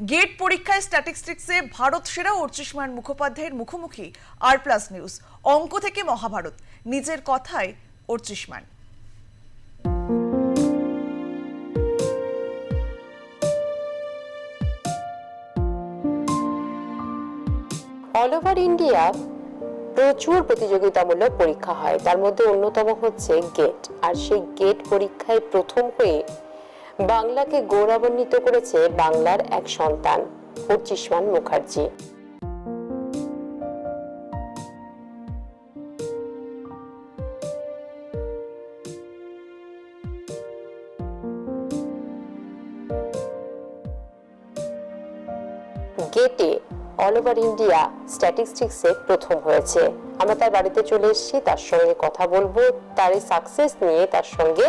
Gate পরীক্ষায় স্ট্যাটিস্টিক্সে ভারত সেরা অর্চিষ্মান মুখোপাধ্যায়ের মুখোমুখি আর প্লাস নিউজ অঙ্ক থেকে মহাভারত, নিজের কথায় অর্চিষ্মান অল ওভার ইন্ডিয়া প্রচুর প্রতিযোগিতামূলক পরীক্ষা হয়। তার মধ্যে অন্যতম হচ্ছে গেট আর সেই গেট পরীক্ষায় প্রথম হয়ে বাংলাকে গৌরবান্বিত করেছে বাংলার এক সন্তান, পঁচিশমান মুখার্জি। গেটে অল ওভার ইন্ডিয়া স্ট্যাটিস্টিক্সে প্রথম হয়েছে। আমরা তার বাড়িতে চলে এসেছি, তার সঙ্গে কথা বলব তার এই সাকসেস নিয়ে তার সঙ্গে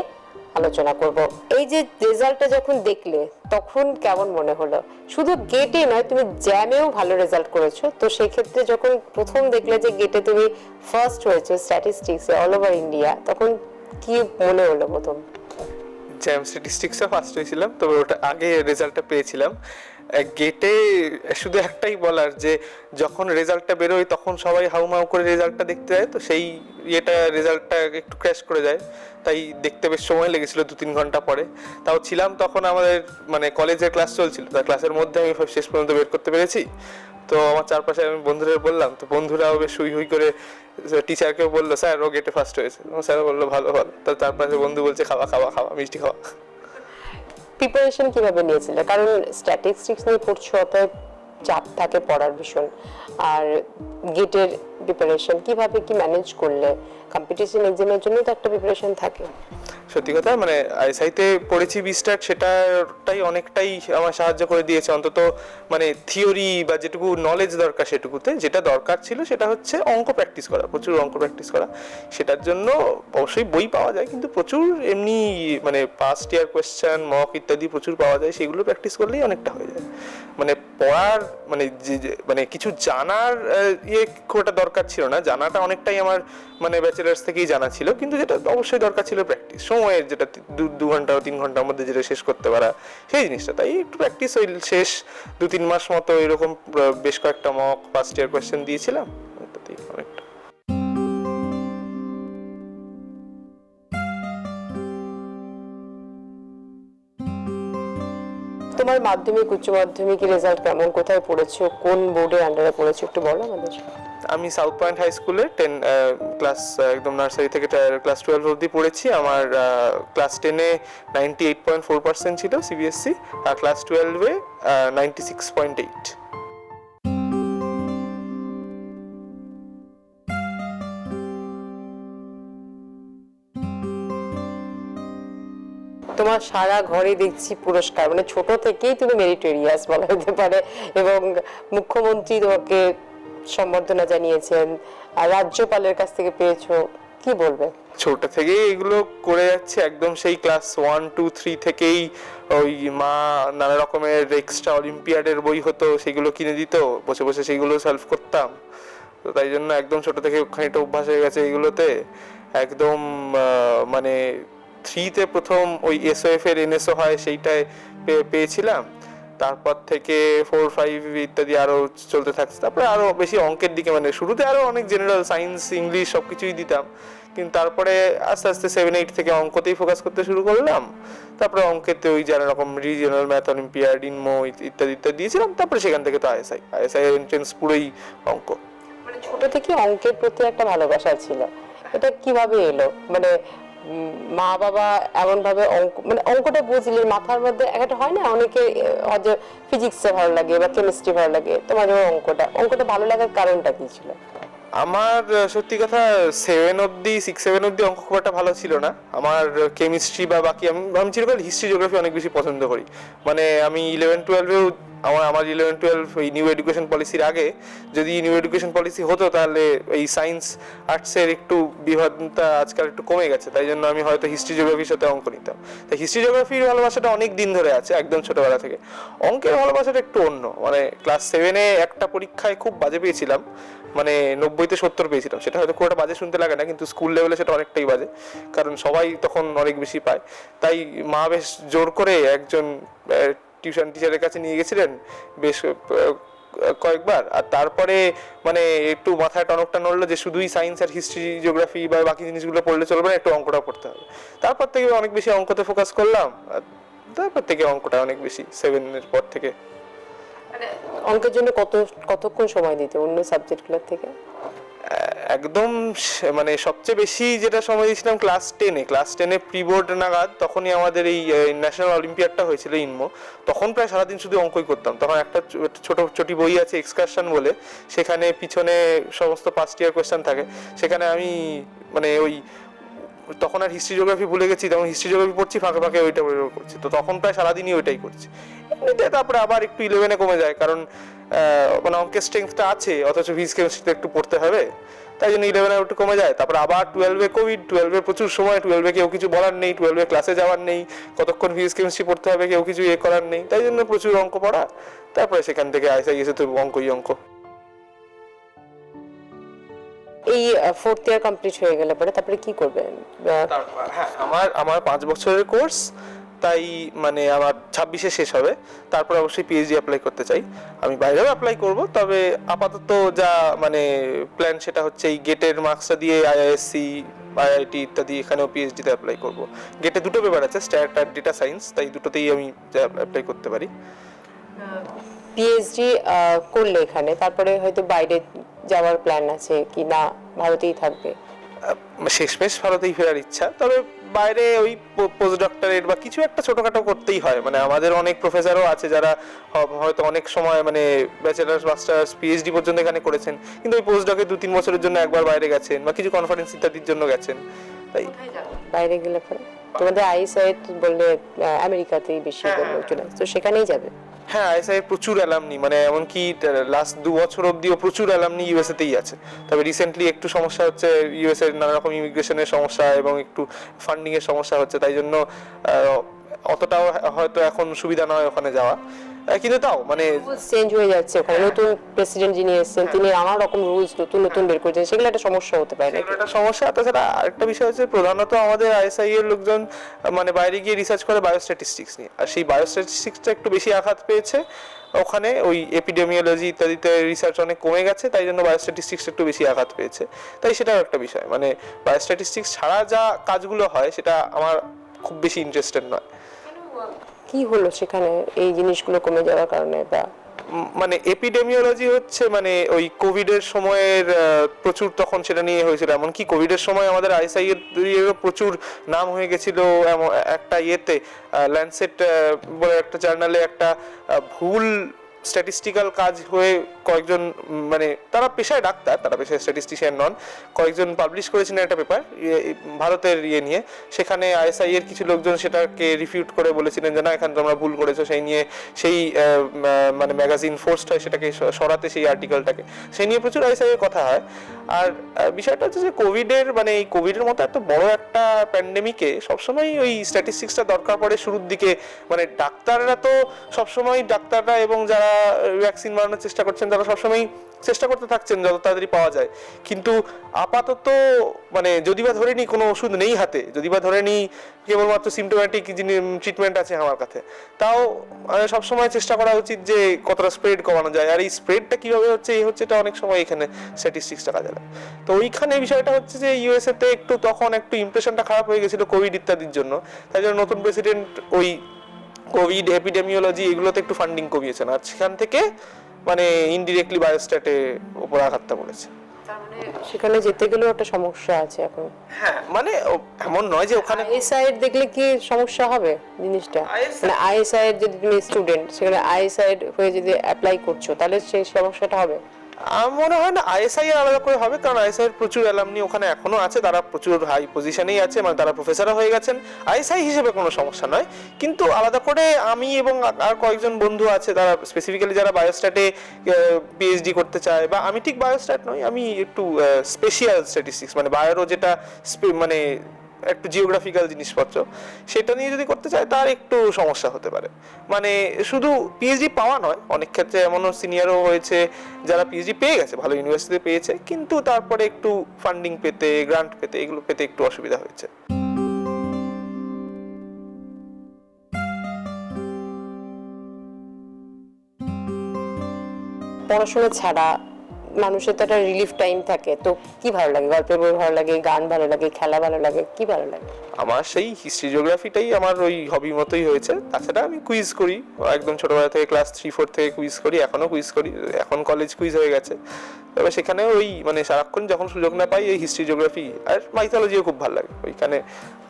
আলোচনা করব। এই যে রেজাল্টটা যখন দেখলে, তখন কেমন মনে হলো? শুধু গেটে নয়, তুমি জ্যামেও ভালো রেজাল্ট করেছ। তো সেক্ষেত্রে যখন প্রথম দেখলে যে গেটে তুমি ফার্স্ট হয়েছো স্ট্যাটিস্টিক্সে অল ওভার ইন্ডিয়া তখন কি মনে হলো প্রথম? জ্যাম স্ট্যাটিস্টিক্সে ফার্স্ট হয়েছিলাম, তবে ওটা আগে রেজাল্টটা পেয়েছিলাম। গেটে শুধু একটাই বলার যে, যখন রেজাল্টটা বেরোয় তখন সবাই হাউমাউ করে রেজাল্টটা দেখতে যায়, তো সেই ইয়েটা রেজাল্টটা একটু ক্র্যাশ করে যায়। তাই দেখতে বেশ সময় লেগেছিল দু তিন ঘণ্টা পরে। তাও ছিলাম তখন আমাদের মানে কলেজের ক্লাস চলছিল তার ক্লাসের মধ্যে আমি শেষ পর্যন্ত বের করতে পেরেছি। তো আমার চারপাশে আমি বন্ধুদের বললাম, তো বন্ধুরাও বেশ হুই হুই করে টিচারকেও বলল স্যার ও গেটে ফার্স্ট হয়েছে। স্যার বলল, ভালো ভালো। তো চারপাশে বন্ধু বলছে, খাওয়া খাওয়া খাওয়া, মিষ্টি খাওয়া। প্রিপারেশন কীভাবে নিয়েছিলে? কারণ স্ট্যাটিস্টিক্স নিয়ে পড়ছো অত চাপ থাকে পড়ার ভীষণ। আর গেটের প্রিপারেশন কীভাবে কি ম্যানেজ করলে? কম্পিটিশন এক্সামের জন্য তো একটা প্রিপারেশন থাকে। সত্যি কথা মানে আইসাইতে পড়েছি বিস্টার সেটাটাই অনেকটাই আমার সাহায্য করে দিয়েছে। অন্তত মানে থিওরি বা যেটুকু নলেজ দরকার সেটুকুতে, যেটা দরকার ছিল সেটা হচ্ছে অঙ্ক প্র্যাকটিস করা, প্রচুর অঙ্ক প্র্যাকটিস করা। সেটার জন্য অবশ্যই বই পাওয়া যায়, কিন্তু প্রচুর এমনি মানে পাস্ট ইয়ার কোয়েশ্চেন মক ইত্যাদি প্রচুর পাওয়া যায়, সেগুলো প্র্যাকটিস করলেই অনেকটা হয়ে যায়। মানে পড়ার মানে মানে কিছু জানার ইয়ে খুব একটা দরকার ছিল না। জানাটা অনেকটাই আমার মানে ব্যাচেলার্স থেকেই জানা ছিল, কিন্তু যেটা অবশ্যই দরকার ছিল প্র্যাকটিস সময়ের যেটা দু ঘণ্টা তিন ঘণ্টার মধ্যে যেটা শেষ করতে পারা, সেই জিনিসটা। তাই একটু প্র্যাকটিস ওই শেষ দু তিন মাস মতো এরকম বেশ কয়েকটা মক ফার্স্ট ইয়ার কোয়েশ্চেন দিয়েছিলাম। অনেকটা তোমার মাধ্যমিক, উচ্চ মাধ্যমিকের রেজাল্ট কেমন? কোথায় পড়েছো? কোন বোর্ডে আন্ডারে পড়েছো? একটু বলো আমাদের। আমি সাউথ পয়েন্ট হাই স্কুলে টেন ক্লাস একদম নার্সারি থেকে ক্লাস টুয়েলভ অবধি পড়েছি। আমার ক্লাস টেনে ninety eight point four percent ছিল সিবিএসসি আর ক্লাস টুয়েলভে নাইনটি সিক্স পয়েন্ট এইট তোমার সারা ঘরে দেখছি পুরস্কার। মানে ছোট থেকেই তুমি মেরিটেরিয়াস বলা যেতে পারে এবং মুখ্যমন্ত্রী তোমাকে সম্বর্ধনা জানিয়েছেন আর রাজ্যপালের কাছ থেকে পেয়েছ, কি বলবে? ছোট থেকেই এগুলো করে যাচ্ছে, একদম সেই ক্লাস ওয়ান, টু, থ্রি থেকেই ওই মা নানা রকমের এক্সট্রা অলিম্পিয়াডের বই হতো, সেগুলো কিনে দিত, বসে বসে সেগুলো সলভ করতাম। তো তাই জন্য একদম ছোট থেকে খানিকটা অভ্যাস হয়ে গেছে এগুলোতে। একদম মানে থ্রিতে প্রথম ওই এসওএফ এর এনএসও হয় সেইটায় পেয়েছিলাম। তারপর থেকে ফোর ফাইভ ইত্যাদি আরও চলতে থাকছে। তারপরে আরও বেশি অঙ্কের দিকে মানে শুরুতে আরও অনেক জেনারেল সায়েন্স ইংলিশ সবকিছুই দিতাম। কিন্তু তারপরে আস্তে আস্তে সেভেন এইট থেকে অঙ্কতেই ফোকাস করতে শুরু করলাম। তারপরে অঙ্কেতে ওই যারা রকম রিজিওনাল ম্যাথ অলিম্পিয়াড ইনমো ইত্যাদি ইত্যাদি দিয়েছিলাম। তারপরে সেখান থেকে তো আইএসআই আইএসআই এন্ট্রেন্স পুরোই অঙ্ক। মানে ছোট থেকে অঙ্কের প্রতি একটা ভালোবাসা ছিল। এটা কীভাবে এলো? মানে মা বাবা এমন ভাবে অঙ্ক মানে অঙ্কটা বুঝলে মাথার মধ্যে একটা হয় না? অনেকে হয়তো ফিজিক্সে ভালো লাগে বা কেমিস্ট্রি ভালো লাগে। তোমার অঙ্কটা অঙ্কটা ভালো লাগার কারণটা কি ছিল? আমার সত্যি কথা সেভেন অব্দি সিক্স সেভেন অব্দি অঙ্ক খুব একটা ভালো ছিল না। আমার কেমিস্ট্রি বা বাকি, আমি আমি চিরকাল হিস্ট্রি জিওগ্রাফি অনেক বেশি পছন্দ করি। মানে আমি ইলেভেন টুয়েলভেও আমার আমার ইলেভেন টুয়েলভ ওই নিউ এডুকেশন পলিসির আগে যদি নিউ এডুকেশন পলিসি হতো তাহলে এই সায়েন্স আর্টসের একটু বিভাগটা আজকাল একটু কমে গেছে। তাই জন্য আমি হয়তো হিস্ট্রি জিওগ্রাফির সাথে অঙ্ক নিতাম। তাই হিস্ট্রি জিওগ্রাফির ভালোবাসাটা অনেক দিন ধরে আছে, একদম ছোটবেলা থেকে। অঙ্কের ভালোবাসাটা একটু অন্য। মানে ক্লাস সেভেনে একটা পরীক্ষায় খুব বাজে পেয়েছিলাম। মানে নব্বইতে সত্তর পেয়েছিলাম। সেটা হয়তো খুব একটা বাজে শুনতে লাগে না, কিন্তু স্কুল লেভেলে সেটা অনেকটাই বাজে। কারণ সবাই তখন অনেক বেশি পায়। তাই মা বেশ জোর করে একজন টিউশন টিচারের কাছে নিয়ে গেছিলেন বেশ কয়েকবার। আর তারপরে মানে একটু মাথায় টনকটা নড়লো যে শুধুই সায়েন্স আর হিস্ট্রি জিওগ্রাফি বা বাকি জিনিসগুলো পড়লে চলবে না, একটু অঙ্কটা পড়তে হবে। তারপর থেকে অনেক বেশি অঙ্কতে ফোকাস করলাম। তারপর থেকে অঙ্কটা অনেক বেশি সেভেনের পর থেকে। অঙ্কের জন্য কত, কতক্ষণ সময় দিতে অন্য সাবজেক্টগুলোর থেকে? একদম মানে সবচেয়ে বেশি যেটা সময় দিয়েছিলাম ক্লাস টেনে ক্লাস টেনে প্রি বোর্ড নাগাদ তখনই আমাদের এই ন্যাশনাল অলিম্পিয়াডটা হয়েছিল ইনমো। তখন প্রায় সারাদিন শুধু অঙ্কই করতাম। তখন একটা ছোট ছোটি বই আছে এক্সকারশন বলে। সেখানে পিছনে সমস্ত পাস্ট ইয়ার কোয়েশ্চেন থাকে। সেখানে আমি মানে ওই, তখন আর হিস্ট্রি জিওগ্রাফি ভুলে গেছি। তখন হিস্ট্রি জিওগ্রাফি পড়ছি, ফাঁকে ফাঁকে ওইটা করছি। তো তখন প্রায় সারাদিনই ওইটাই করছি। তারপরে আবার একটু ইলেভেনে কমে যায়। কারণ মানে অঙ্কের স্ট্রেংথটা আছে? অথচ ফিজ কেমিস্ট্রিতে একটু পড়তে হবে। তাই জন্য ইলেভেনে একটু কমে যায়। তারপর আবার টুয়েলভে কোভিড টুয়েলভে প্রচুর সময় টুয়েলভে কেউ কিছু বলার নেই টুয়েলভে ক্লাসে যাওয়ার নেই কতক্ষণ ফিজ কেমিস্ট্রি পড়তে হবে কেউ কিছু ইয়ে করার নেই। তাই জন্য প্রচুর অঙ্ক পড়া। তারপরে সেখান থেকে আইসাই এসে তো অঙ্কই অঙ্ক। এই ফোর্থ ইয়ার কমপ্লিট হয়ে গেলে পরে তারপরে কি করবেন? হ্যাঁ আমার আমার পাঁচ বছরের কোর্স তাই মানে আমার ছাব্বিশে শেষ হবে। তারপর অবশ্যই পিএইচডি অ্যাপ্লাই করতে চাই। আমি বাইরেও অ্যাপ্লাই করব তবে আপাতত যা মানে প্ল্যান সেটা হচ্ছে এই গেটের মার্কসটা দিয়ে আইআইএসসি আইআইটি ইত্যাদি এখানেও পিএইচডিতে অ্যাপ্লাই করব। গেটে দুটো পেপার আছে স্ট্যাট আর ডেটা সায়েন্স তাই দুটোতেই আমি অ্যাপ্লাই করতে পারি। পিএইচডি করলে এখানে তারপরে হয়তো বাইরে যাওয়ার প্ল্যান আছে কি না ভারতেই থাকবে। আহ, শেষমেশ ভারতেই ফেরার ইচ্ছা তবে বাইরে ওই পোস্ট ডক্টরেট বা কিছু একটা ছোটখাটো করতেই হয়। মানে আমাদের অনেক প্রফেসরও আছে যারা হয়তো অনেক সময় মানে ব্যাচেলার্স মাস্টার্স পিএইচডি পর্যন্ত এখানে করেছেন কিন্তু ওই পোস্ট ডকে দু তিন বছরের জন্য একবার বাইরে গেছেন বা কিছু কনফারেন্স ইত্যাদির জন্য গেছেন। তাই বাইরে গেলে পরে? তোমাদের আইসাইট বললে আমেরিকাতেই বেশি চলে তো সেখানেই যাবে? হ্যাঁ আইএসআই প্রচুর অ্যালামনি মানে এমনকি লাস্ট দু বছর অবধিও প্রচুর অ্যালামনি ইউএসএতেই আছে। তবে রিসেন্টলি একটু সমস্যা হচ্ছে ইউএসএ নানা রকম ইমিগ্রেশনের সমস্যা এবং একটু ফান্ডিংয়ের সমস্যা হচ্ছে, তাই জন্য অতটাও হয়তো এখন সুবিধা নয় ওখানে যাওয়া। কিন্তু তাও মানে চেঞ্জ হয়ে যাচ্ছে। ওখানে নতুন প্রেসিডেন্ট যিনি এসেছেন তিনি নানা রকম রুলস নতুন নতুন বের করেছেন। সেগুলো একটা সমস্যা হতে পারে একটা সমস্যা। তাছাড়া আরেকটা বিষয় হচ্ছে প্রধানত আমাদের আইএসআই এর লোকজন মানে বাইরে গিয়ে রিসার্চ করে বায়োস্ট্যাটিস্টিক্স নিয়ে। আর সেই বায়োস্ট্যাটিস্টিক্সটা একটু বেশি আঘাত পেয়েছে। ওখানে ওই এপিডেমিওলজি ইত্যাদিতে রিসার্চ অনেক কমে গেছে তাই জন্য বায়োস্ট্যাটিস্টিক্স একটু বেশি আঘাত পেয়েছে। তাই সেটাও একটা বিষয়। মানে বায়োস্ট্যাটিস্টিক্স ছাড়া যা কাজগুলো হয় সেটা আমার খুব বেশি ইন্টারেস্টেড নয়। কি হলো সেখানে এই জিনিসগুলো কমে যাওয়ার কারণে বা? মানে এপিডেমিওলজি হচ্ছে মানে ওই কোভিডের সময়ের প্রচুর তখন সেটা নিয়ে হয়েছিল। এমনকি কোভিডের সময় আমাদের আইএসআই এর প্রচুর নাম হয়ে গেছিল একটা ইয়েতে ল্যান্ডসেট বলে একটা জার্নালে একটা ভুল স্ট্যাটিস্টিক্যাল কাজ হয়ে কয়েকজন মানে তারা পেশায় ডাক্তার, তারা পেশায় স্ট্যাটিস্টিশিয়ান নন। কয়েকজন পাবলিশ করেছিলেন একটা পেপার ভারতের ইয়ে নিয়ে। সেখানে আইএসআই এর কিছু লোকজন সেটাকে রিফিউট করে বলেছিলেন যে, না, এখানে তোমরা ভুল করেছ, সেই নিয়ে সেই মানে ম্যাগাজিন ফোর্সড হয় সেটাকে সরাতে সেই আর্টিকেলটাকে সেই নিয়ে প্রচুর আইএসআই এর কথা হয়। আর বিষয়টা হচ্ছে যে কোভিডের মানে এই কোভিডের মতো এত বড় একটা প্যান্ডেমিকে সবসময় ওই স্ট্যাটিস্টিক্সটা দরকার পড়ে শুরুর দিকে। মানে ডাক্তাররা তো সবসময় ডাক্তাররা এবং যারা ভ্যাকসিন বানানোর চেষ্টা করছেন, তারা সবসময় চেষ্টা করতে থাকছেন যত তাড়াতাড়ি পাওয়া যায়। কিন্তু আপাতত মানে যদি বা ধরে নিই কোনো ওষুধ নেই হাতে, যদি বা ধরে নিই কেবলমাত্র সিমটোম্যাটিক ট্রিটমেন্ট আছে আমার কাছে, তাও মানে সবসময় চেষ্টা করা উচিত যে কতটা স্প্রেড কমানো যায়। আর এই স্প্রেডটা কীভাবে হচ্ছে, এই হচ্ছে এটা অনেক সময় এখানে স্ট্যাটিস্টিক্সটা কাজে লাগে তো ওইখানে বিষয়টা হচ্ছে যে ইউএসএতে একটু তখন একটু ইমপ্রেশনটা খারাপ হয়ে গেছিল কোভিড ইত্যাদির জন্য, তাই জন্য নতুন প্রেসিডেন্ট ওই কোভিড এপিডেমিওলজি এগুলোতে একটু ফান্ডিং কমিয়েছেন আর সেখান থেকে মানে ইনডিরেক্টলি বায়োস্ট্যাটে উপর আঘাতটা পড়েছে। সেখানে যেতে গেলেও একটা সমস্যা আছে এখন? হ্যাঁ মানে এমন নয় যে ওখানে আইএসআই দেখলে কি সমস্যা হবে জিনিসটা? মানে আইএসআই যদি তুমি স্টুডেন্ট সেখানে আইএসআই হয়ে যদি অ্যাপ্লাই করছ তাহলে সেই সমস্যাটা হবে? মনে হয় না আইএসআই আলাদা করে হবে, কারণ আইএসআই এর প্রচুর অ্যালামনি ওখানে এখনও আছে, তারা প্রচুর হাই পজিশনেই আছে মানে তারা প্রফেসরও হয়ে গেছেন। আইএসআই হিসেবে কোনো সমস্যা নয়, কিন্তু আলাদা করে আমি এবং আর কয়েকজন বন্ধু আছে, তারা স্পেসিফিক্যালি যারা বায়োস্ট্যাটে পিএইচডি করতে চায়, বা আমি ঠিক বায়োস্ট্যাট নই, আমি একটু স্পেশিয়াল স্ট্যাটিস্টিক্স মানে বায়োরও যেটা মানে একটু জিওগ্রাফিক্যাল জিনিসপত্র। সেটা নিয়ে যদি করতে চায়, তার একটু সমস্যা হতে পারে। মানে শুধু পিএইচডি পাওয়া নয়, অনেক ক্ষেত্রে এমনও সিনিয়রও হয়েছে, যারা পিএইচডি পেয়ে গেছে, ভালো ইউনিভার্সিটিতে পেয়েছে, কিন্তু তারপরে একটু ফান্ডিং পেতে গ্রান্ট পেতে, এগুলো পেতে একটু অসুবিধা হয়েছে। পড়াশোনা ছাড়া মানুষের তো একটা রিলিফ টাইম থাকে। তো কি ভালো লাগে? গল্পের বই ভালো লাগে গান ভালো লাগে খেলা ভালো লাগে কি ভালো লাগে? আমার সেই হিস্ট্রি জিওগ্রাফিটাই আমার ওই হবি মতোই হয়েছে। তাছাড়া আমি কুইজ করি। একদম ছোটবেলা থেকে ক্লাস থ্রি ফোর থেকে কুইজ করি এখনও কুইজ করি। এখন কলেজ কুইজ হয়ে গেছে। তবে সেখানে ওই মানে সারাক্ষণ যখন সুযোগ না পাই এই হিস্ট্রি জিওগ্রাফি আর মাইথোলজিও খুব ভালো লাগে। ওইখানে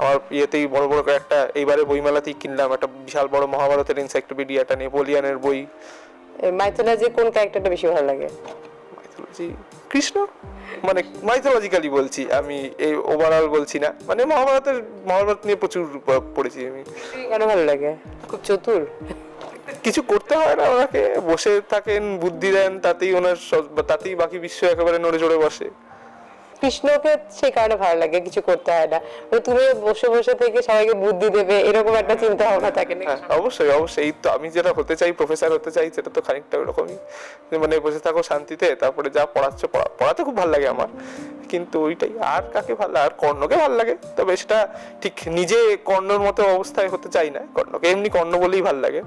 আমার ইয়েতেই বড় বড় করে একটা এইবারে বইমেলাতেই কিনলাম। একটা বিশাল বড় মহাভারতের এনসাইক্লোপিডিয়াটা নেপোলিয়ানের বই। মাইথোলজি কোন ক্যারেক্টারটা বেশি ভালো লাগে? মাইথোলজি কৃষ্ণ? মানে মাইথোলজিক্যালি বলছি আমি এই ওভারঅল বলছি না। মানে মহাভারতের মহাভারত নিয়ে প্রচুর পড়েছি আমি। কেন ভালো লাগে? খুব চতুর। কিছু করতে হয় না ওনাকে বসে থাকেন বুদ্ধি দেন তাতেই ওনার সব- তাতেই বাকি বিশ্ব একেবারে নড়ে চড়ে বসে। কৃষ্ণকে সেই কারণে ভালো লাগে কিছু করতে হয় না। মানে তুমি বসে বসে থেকে সবাইকে বুদ্ধি দেবে এরকম একটা চিন্তা ভাবনা থাকে না হ্যাঁ অবশ্যই অবশ্যই। তো আমি যেটা হতে চাই প্রফেসর হতে চাই সেটা তো খানিকটা ওরকমই। মানে বসে থাকো শান্তিতে তারপরে যা পড়াচ্ছ পড়াতে খুব ভালো লাগে আমার। কিন্তু ওইটাই আর কাকে ভালো লাগে? আর কর্ণকে ভালো লাগে? তবে সেটা ঠিক নিজে কর্ণর মতো অবস্থায় হতে চাই না। কর্ণকে এমনি কর্ণ বলেই ভালো লাগে।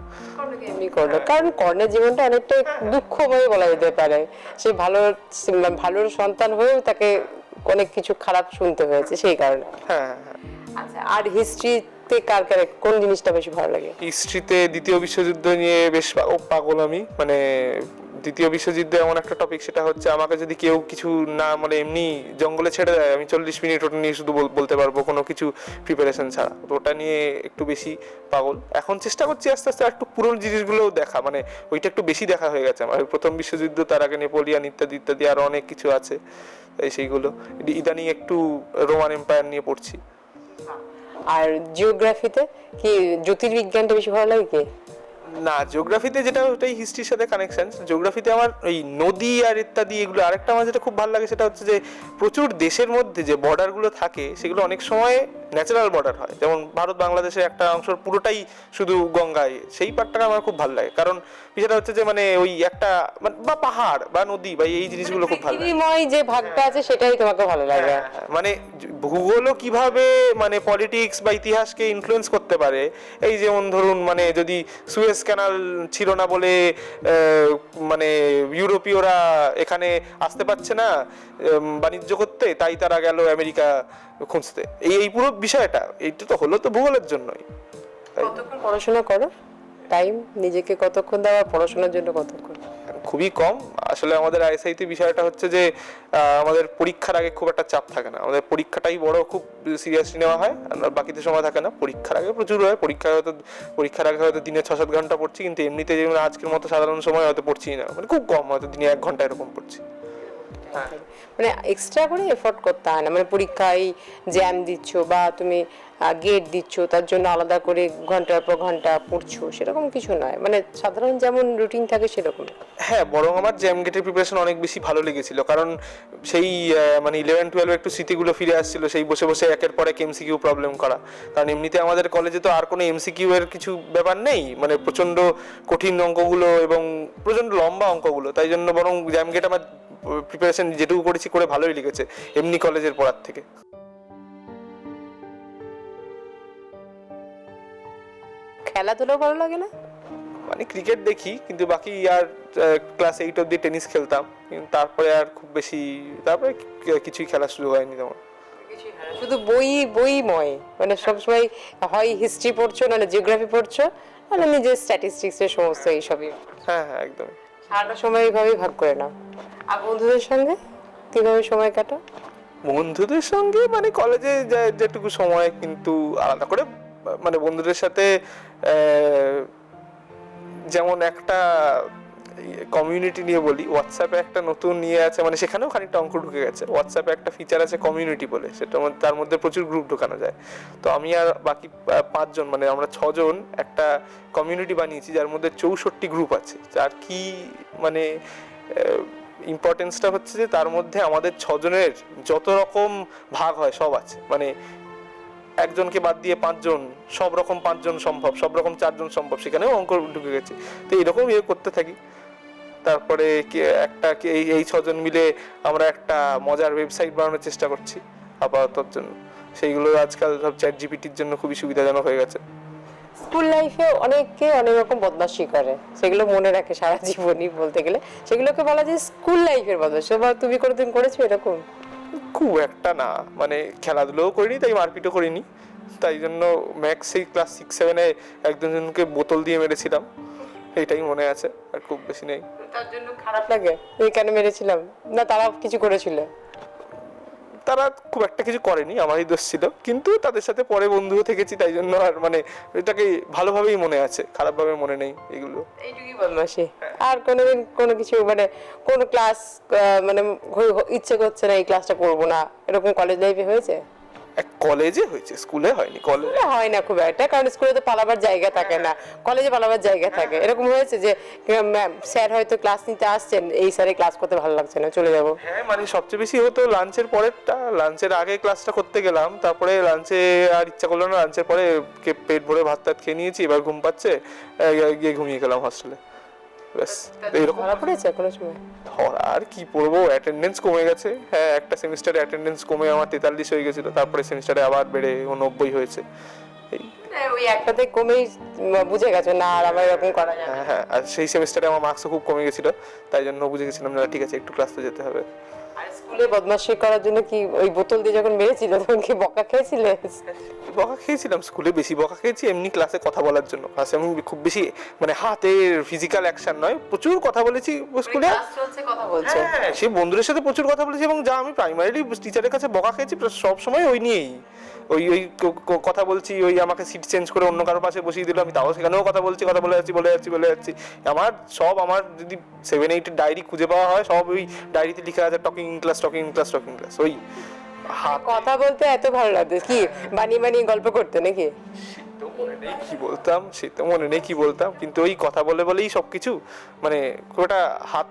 এমনি কর্ণ কারণ। কর্ণের জীবনটা অনেকটা দুঃখময় বলা যেতে পারে। সে ভালো ভালোর সন্তান হয়েও তাকে অনেক কিছু খারাপ শুনতে হয়েছে সেই কারণে। হ্যাঁ হ্যাঁ। আচ্ছা আর হিস্ট্রিতে কার কার কোন জিনিসটা বেশি ভালো লাগে? হিস্ট্রিতে দ্বিতীয় বিশ্বযুদ্ধ নিয়ে বেশ ও পাগল আমি। মানে দ্বিতীয় বিশ্বযুদ্ধে এমন একটা টপিক সেটা হচ্ছে আমাকে যদি কেউ কিছু না মানে এমনি জঙ্গলে ছেড়ে দেয়, আমি চল্লিশ মিনিট ওটা নিয়ে শুধু বলতে পারব কোনো কিছু প্রিপারেশন ছাড়া। তো ওটা নিয়ে একটু বেশি পাগল। এখন চেষ্টা করছি আস্তে আস্তে একটু পুরনো জিনিসগুলোও দেখা মানে ওইটা একটু বেশি দেখা হয়ে গেছে আমার। প্রথম বিশ্বযুদ্ধ, তার আগে নেপোলিয়ান ইত্যাদি ইত্যাদি আরও অনেক কিছু আছে। এই সেইগুলো। ইদানিং একটু রোমান এম্পায়ার নিয়ে পড়ছি। আর জিওগ্রাফিতে কি জ্যোতির্বিজ্ঞানটা বেশি ভালো লাগে কি? না জিওগ্রাফিতে যেটা ওটাই হিস্ট্রির সাথে কানেকশন জিওগ্রাফিতে আমার ওই নদী আর ইত্যাদি এগুলো আরেকটা আমার যেটা খুব ভালো লাগে সেটা হচ্ছে যে প্রচুর দেশের মধ্যে যে বর্ডারগুলো থাকে সেগুলো অনেক সময় ন্যাচারাল বর্ডার হয়। যেমন ভারত বাংলাদেশের একটা অংশ পুরোটাই শুধু গঙ্গায় সেই পার্টটা আমার খুব ভালো লাগে। কারণ বিষয়টা হচ্ছে যে মানে ওই একটা মানে- বা পাহাড় বা নদী বা এই জিনিসগুলো খুব ভালো লাগে। যে ভাগটা আছে সেটাই তোমাকে ভালো লাগে। মানে ভূগোলও কীভাবে মানে পলিটিক্স বা ইতিহাসকে ইনফ্লুয়েন্স করতে পারে? এই যেমন ধরুন মানে যদি সুয়েজ ক্যানাল ছিল না বলে মানে ইউরোপীয়রা এখানে আসতে পারছে না বাণিজ্য করতে, তাই তারা গেল আমেরিকা খুঁজতে। এই এই পুরো বিষয়টা, এইটা তো হলো তো ভূগোলের জন্যই। পড়াশোনা করো? টাইম নিজেকে কতক্ষণ দেওয়া? পড়াশোনার জন্য কতক্ষণ? খুবই কম। আসলে আমাদের আইএসআইতে বিষয়টা হচ্ছে যে আমাদের পরীক্ষার আগে খুব একটা চাপ থাকে না। আমাদের পরীক্ষাটাই বড়, খুব সিরিয়াসলি নেওয়া হয়, আর বাকিতে সময় থাকে না। পরীক্ষার আগে প্রচুর হয় পরীক্ষা হয়তো, পরীক্ষার আগে হয়তো দিনে ছ সাত ঘণ্টা পড়ছি, কিন্তু এমনিতে যেমন আজকের মতো সাধারণ সময় হয়তো পড়ছি না। মানে খুব কম, হয়তো দিনে এক ঘণ্টা এরকম পড়ছি। মানে এক্সট্রা করে এফোর্ট করতে হয় না। মানে পরীক্ষায় জ্যাম দিচ্ছ বা তুমি গেট দিচ্ছ, তার জন্য আলাদা করে ঘণ্টার পর ঘণ্টা পড়ছো, সেরকম কিছু নয়। মানে সাধারণ যেমন রুটিন থাকে, সেরকম। হ্যাঁ বরং আমার জ্যাম গেটের প্রিপারেশন অনেক বেশি ভালো লেগেছিল। কারণ সেই মানে ইলেভেন টুয়েলভ একটু স্মৃতিগুলো ফিরে আসছিল, সেই বসে বসে একের পর এক এমসিকিউ প্রবলেম করা। কারণ এমনিতে আমাদের কলেজে তো আর কোনো এমসিকিউ এর কিছু ব্যাপার নেই। মানে প্রচণ্ড কঠিন অঙ্কগুলো এবং প্রচণ্ড লম্বা অঙ্কগুলো। তাই জন্য বরং জ্যাম গেট আমার প্রিপারেশন যেটুকু করেছি করে ভালোই লেগেছে এমনি কলেজের পড়ার থেকে। খেলাধুলো ভালো লাগে না? মানে ক্রিকেট দেখি কিন্তু বাকি আর ক্লাস এইট অব্দি টেনিস খেলতাম কিন্তু তারপরে আর খুব বেশি তারপরে কিছুই খেলার সুযোগ হয়নি তেমন। শুধু বই বইময় মানে সবসময় হয় হিস্ট্রি পড়ছো নাহলে জিওগ্রাফি পড়ছো নাহলে নিজের স্ট্যাটিস্টিক্সের সমস্ত এইসবই। হ্যাঁ হ্যাঁ একদম সারাটা সময় এইভাবেই ভাগ করে নাও। আর বন্ধুদের সঙ্গে কীভাবে সময় কাটো বন্ধুদের সঙ্গে মানে কলেজে যেটুকু সময় কিন্তু আলাদা করে মানে বন্ধুদের সাথে যেমন একটা কমিউনিটি নিয়ে বলি হোয়াটসঅ্যাপে একটা নতুন নিয়ে আছে মানে সেখানেও খানিকটা অঙ্ক ঢুকে গেছে। হোয়াটসঅ্যাপে একটা ফিচার আছে কমিউনিটি বলে, সেটা তার মধ্যে প্রচুর গ্রুপ ঢোকানো যায়। তো আমি আর বাকি পাঁচজন মানে আমরা ছজন একটা কমিউনিটি বানিয়েছি, যার মধ্যে চৌষট্টি গ্রুপ আছে। যার কি মানে ইম্পর্টেন্সটা হচ্ছে যে, তার মধ্যে আমাদের ছজনের যত রকম ভাগ হয়, সব আছে। মানে একজনকে বাদ দিয়ে পাঁচজন, সব রকম পাঁচজন সম্ভব, সব রকম চারজন সম্ভব, সেখানেও অঙ্ক ঢুকে গেছে। তো এরকম ইয়ে করতে থাকি। তারপরে একটা কি- এই এই ছজন মিলে আমরা একটা মজার ওয়েবসাইট বানানোর চেষ্টা করছি আপাতত। জন্য সেইগুলো আজকাল সব চ্যাট জিপিটির জন্য খুবই সুবিধাজনক হয়ে গেছে। স্কুল লাইফে অনেকে অনেক রকম বদমাশি করে। সেগুলো মনে রাখে সারা জীবনই বলতে গেলে। সেগুলোকে বলা যায় স্কুল লাইফের বদমাশি। বা তুমি কোনোদিন করেছ এরকম? খুব একটা না। মানে খেলাধুলোও করিনি তাই মারপিটও করিনি। তাই জন্য ম্যাক্স সেই ক্লাস সিক্স সেভেনে একজনকে বোতল দিয়ে মেরেছিলাম। এইটাই মনে আছে আর খুব বেশি নেই। তার জন্য খারাপ লাগে? এই কেন মেরেছিলাম? না তারা কিছু করেছিল? তারা খুব একটা কিছু করেনি আমারই দোষ ছিল। কিন্তু তাদের সাথে পরে বন্ধুও থেকেছি তাই জন্য আর মানে এটাকে ভালোভাবেই মনে আছে খারাপভাবে মনে নেই এগুলো। এইটুকুই বদমাশি। আর কোনোদিন কোনো কিছু মানে কোনো ক্লাস মানে ইচ্ছে করছে না এই ক্লাসটা করব না। এরকম কলেজ লাইফে হয়েছে? এক কলেজে হয়েছে স্কুলে হয়নি কলেজে। হয় না খুব একটা কারণ স্কুলে তো পালাবার জায়গা থাকে না কলেজে পালাবার জায়গা থাকে। এরকম হয়েছে যে ম্যাম স্যার হয়তো ক্লাস নিতে আসছেন এই স্যারে ক্লাস করতে ভালো লাগছে না চলে যাব। হ্যাঁ মানে সবচেয়ে বেশি হতো লাঞ্চের পরেরটা লাঞ্চের আগে ক্লাসটা করতে গেলাম তারপরে লাঞ্চে আর ইচ্ছা করল না লাঞ্চের পরে পেট ভরে ভাত টাত খেয়ে নিয়েছি এবার ঘুম পাচ্ছে গিয়ে ঘুমিয়ে গেলাম হস্টেলে ব্যাস এইরকম। ধরা পড়েছে কোনো সময়? ধরা আর কি পড়ব অ্যাটেন্ডেন্স কমে গেছে। হ্যাঁ একটা সেমিস্টারে অ্যাটেন্ডেন্স কমে আমার তেতাল্লিশ হয়ে গেছিল তারপরে সেমিস্টারে আবার বেড়ে নব্বই হয়েছে। হ্যাঁ, ওই একটাতে কমেই বুঝে গেছো না আর আমার এরকম করা যায় হ্যাঁ হ্যাঁ আর সেই সেমিস্টারে আমার মার্কসও খুব কমে গেছিল তাই জন্য বুঝে গেছিলাম না ঠিক আছে একটু ক্লাস তো যেতে হবে। স্কুলে বদমাশি করার জন্য কি ওই বোতল দিয়ে যখন মেরেছিল তখন কি বকা খেয়েছিলে? বকা খেয়েছিলাম স্কুলে বেশি বকা খেয়েছি এমনি ক্লাসে কথা বলার জন্য। ক্লাসে আমি খুব বেশি মানে হাতের ফিজিক্যাল অ্যাকশন নয় প্রচুর কথা বলেছি স্কুলে হ্যাঁ সে বন্ধুদের সাথে প্রচুর কথা বলেছি এবং যা আমি প্রাইমারিলি টিচারের কাছে বকা খেয়েছি সব সময় ওই নিয়েই। ওই ওই কথা বলছি ওই আমাকে সিট চেঞ্জ করে অন্য কারোর পাশে বসিয়ে দিল আমি তাও সেখানেও কথা বলছি কথা বলে যাচ্ছি বলে যাচ্ছি বলে যাচ্ছি। আমার সব আমার যদি সেভেন এইটের ডায়েরি খুঁজে পাওয়া হয় সব ওই ডায়েরিতে লিখে আছে talking class talking class talking class ওই কথা বলতে এত ভালো লাগতো। কি বানিয়ে বানিয়ে গল্প করতে নাকি? মনে কি বলতাম সে তো মনে নেই কি বলতাম কিন্তু ওই কথা বলে বলেই সব কিছু মানে ওটা হাত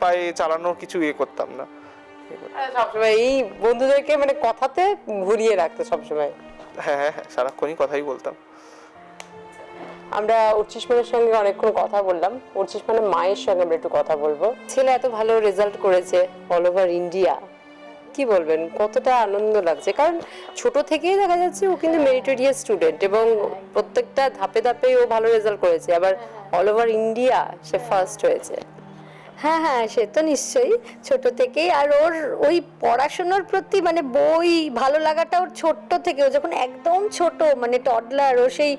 পায়ে চালানোর কিছু ইয়ে করতাম না। সবসময় এই বন্ধুদেরকে মানে কথাতে ঘুরিয়ে রাখতো সবসময়। হ্যাঁ হ্যাঁ হ্যাঁ সারাক্ষণই কথাই বলতাম। আমরা উচ্ছিস মানের সঙ্গে অনেকক্ষণ কথা বললাম। উচ্ছিস মানের মায়ের সঙ্গে আমরা একটু কথা বলব। ছেলে এত ভালো রেজাল্ট করেছে অল ওভার ইন্ডিয়া কি বলবেন? কতটা আনন্দ লাগছে। কারণ ছোট থেকেই দেখা যাচ্ছে ও কিন্তু মেরিটোরিয়াস স্টুডেন্ট এবং প্রত্যেকটা ধাপে ধাপে ও ভালো রেজাল্ট করেছে। আবার অল ওভার ইন্ডিয়া সে ফার্স্ট হয়েছে। হ্যাঁ হ্যাঁ সে তো নিশ্চয়ই। ছোট থেকেই আর ওর ওই পড়াশোনার প্রতি মানে বই ভালো লাগাটা ওর ছোট্ট থেকে। ও যখন একদম ছোট মানে টডলার ও সেই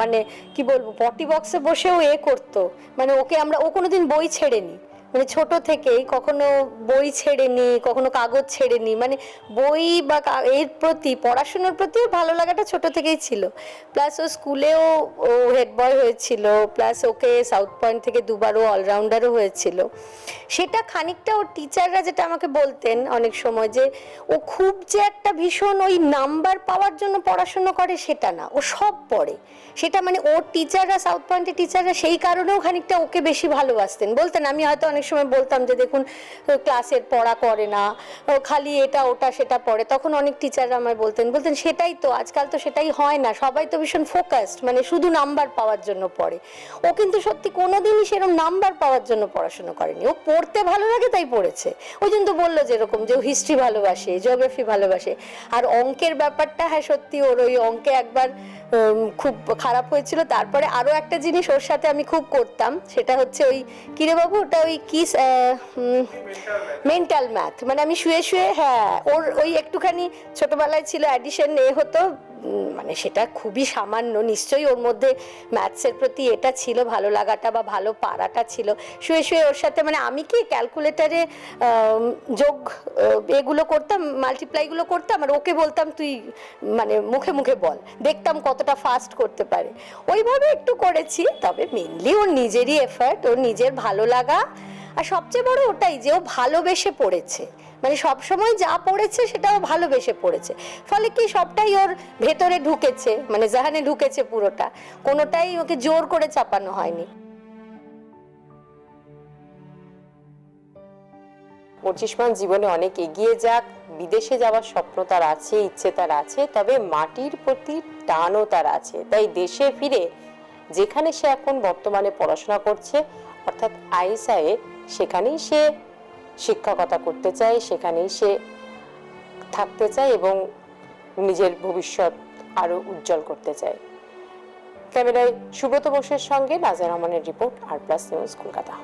মানে কি বলব পটি বক্সে বসে ও এ করতো। মানে ওকে আমরা, ও কোনোদিন বই ছেড়েনি। মানে ছোট থেকেই কখনো বই ছেড়েনি, কখনো কাগজ ছেড়েনি মানে বই বা এর প্রতি, পড়াশোনার প্রতি ভালো লাগাটা ছোট থেকেই ছিল। প্লাস ও স্কুলেও ও হেড বয় হয়েছিল প্লাস ওকে সাউথ পয়েন্ট থেকে দুবারও অলরাউন্ডারও হয়েছিল। সেটা খানিকটা ওর টিচাররা যেটা আমাকে বলতেন অনেক সময় যে, ও খুব যে একটা ভীষণ ওই নাম্বার পাওয়ার জন্য পড়াশুনো করে সেটা না, ও সব পড়ে। সেটা মানে ওর টিচাররা সাউথ পয়েন্টের টিচাররা সেই কারণেও খানিকটা ওকে বেশি ভালোবাসতেন। বলতেন, আমি হয়তো অনেক সময় বলতাম যে, দেখুন ক্লাসের পড়া করে না খালি এটা, ওটা, সেটা পড়ে। তখন অনেক টিচাররা আমায় বলতেন বলতেন, সেটাই তো, আজকাল তো সেটাই হয় না, সবাই তো ভীষণ ফোকাসড মানে শুধু নাম্বার পাওয়ার জন্য পড়ে। ও কিন্তু সত্যি কোনোদিনই সেরকম নাম্বার পাওয়ার জন্য পড়াশোনা করেনি। ও পড়তে ভালো লাগে, তাই পড়েছে। ওই জন্য বলল যেরকম যে, ও হিস্ট্রি ভালোবাসে জিওগ্রাফি ভালোবাসে। আর অঙ্কের ব্যাপারটা হ্যাঁ সত্যি ওর ওই অঙ্কে একবার খুব খারাপ হয়েছিল। তারপরে আরও একটা জিনিস ওর সাথে আমি খুব করতাম, সেটা হচ্ছে ওই, কিরে বাবু, ওটা ওই কি মেন্টাল ম্যাথ মানে আমি শুয়ে শুয়ে হ্যাঁ ওর ওই একটুখানি ছোটবেলায় ছিল অ্যাডিশন এ হতো মানে সেটা খুবই সামান্য, নিশ্চয়ই ওর মধ্যে ম্যাথসের প্রতি এটা ছিল, ভালো লাগাটা বা ভালো পারাটা ছিল। শুয়ে শুয়ে ওর সাথে মানে আমি কি ক্যালকুলেটারে যোগ এগুলো করতাম মাল্টিপ্লাইগুলো করতাম, আর ওকে বলতাম, তুই মানে মুখে মুখে বল, দেখতাম কতটা ফাস্ট করতে পারে। ওইভাবে একটু করেছি, তবে মেনলি ওর নিজেরই এফার্ট ওর নিজের ভালো লাগা আর সবচেয়ে বড় ওটাই যে ও ভালোবেসে পড়েছে। মানে সব সময় যা পড়েছে সেটা ও ভালোবেসে পড়েছে। ফলে কি সবটাই ওর ভেতরে ঢুকেছে মানে জাহানে ঢুকেছে পুরোটা। কোনোটাই ওকে জোর করে চাপানো হয়নি। পঁচিশমান জীবনে অনেক এগিয়ে যাক। বিদেশে যাওয়ার স্বপ্ন তার আছে, ইচ্ছে তার আছে, তবে মাটির প্রতি টানও তার আছে। তাই দেশে ফিরে, যেখানে সে এখন বর্তমানে পড়াশোনা করছে, অর্থাৎ আইএসআইয়ে সেখানেই সে শিক্ষকতা করতে চায়, সেখানেই সে থাকতে চায় এবং নিজের ভবিষ্যৎ আরও উজ্জ্বল করতে চায়। ক্যামেরায় সুব্রত বোসের সঙ্গে নাজার রহমানের রিপোর্ট আর প্লাস নিউজ কলকাতা।